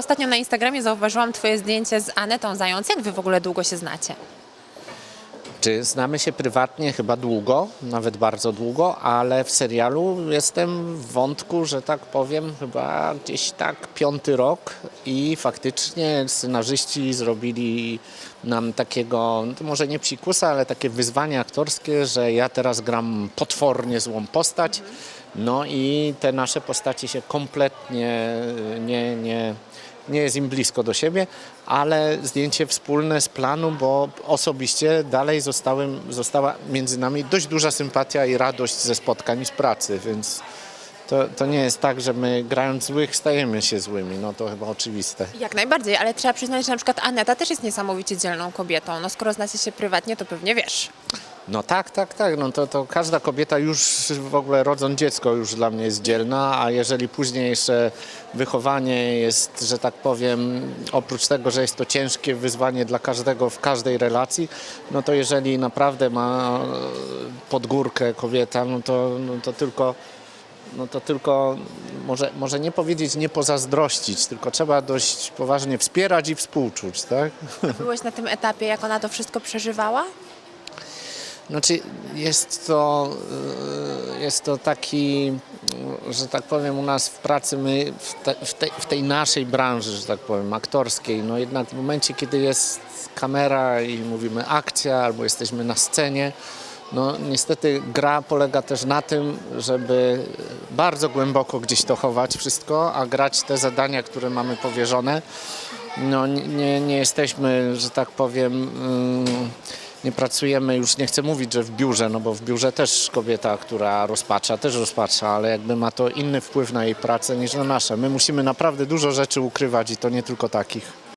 Ostatnio na Instagramie zauważyłam Twoje zdjęcie z Anetą Zając. Jak Wy w ogóle długo się znacie? Znamy się prywatnie chyba długo, nawet bardzo długo, ale w serialu jestem w wątku, że tak powiem, chyba gdzieś tak piąty rok i faktycznie scenarzyści zrobili nam takiego, no może nie psikusa, ale takie wyzwanie aktorskie, że ja teraz gram potwornie złą postać. No i te nasze postacie się kompletnie nie, nie, nie jest im blisko do siebie, ale zdjęcie wspólne z planu, bo osobiście dalej zostałem, została między nami dość duża sympatia i radość ze spotkań z pracy, więc to, to nie jest tak, że my grając złych stajemy się złymi, no to chyba oczywiste. Jak najbardziej, ale trzeba przyznać, że na przykład Aneta też jest niesamowicie dzielną kobietą. No skoro znacie się prywatnie, to pewnie wiesz. No tak, tak, tak. No to, to każda kobieta już w ogóle rodząc dziecko już dla mnie jest dzielna, a jeżeli później jeszcze wychowanie jest, że tak powiem, oprócz tego, że jest to ciężkie wyzwanie dla każdego w każdej relacji, no to jeżeli naprawdę ma e, pod górkę kobieta, no to, no to tylko no to tylko może, może nie powiedzieć nie pozazdrościć, tylko trzeba dość poważnie wspierać i współczuć, tak? Byłeś na tym etapie, jak ona to wszystko przeżywała? Znaczy jest to, y, jest to taki, że tak powiem u nas w pracy, my w, te, w, tej, w tej naszej branży, że tak powiem, aktorskiej, no jednak w momencie, kiedy jest kamera i mówimy akcja albo jesteśmy na scenie, no niestety gra polega też na tym, żeby bardzo głęboko gdzieś to chować wszystko, a grać te zadania, które mamy powierzone. No nie- nie, jesteśmy, że tak powiem, ym, nie pracujemy, już nie chcę mówić, że w biurze, no bo w biurze też kobieta, która rozpacza, też rozpacza, ale jakby ma to inny wpływ na jej pracę niż na nasze. My musimy naprawdę dużo rzeczy ukrywać i to nie tylko takich.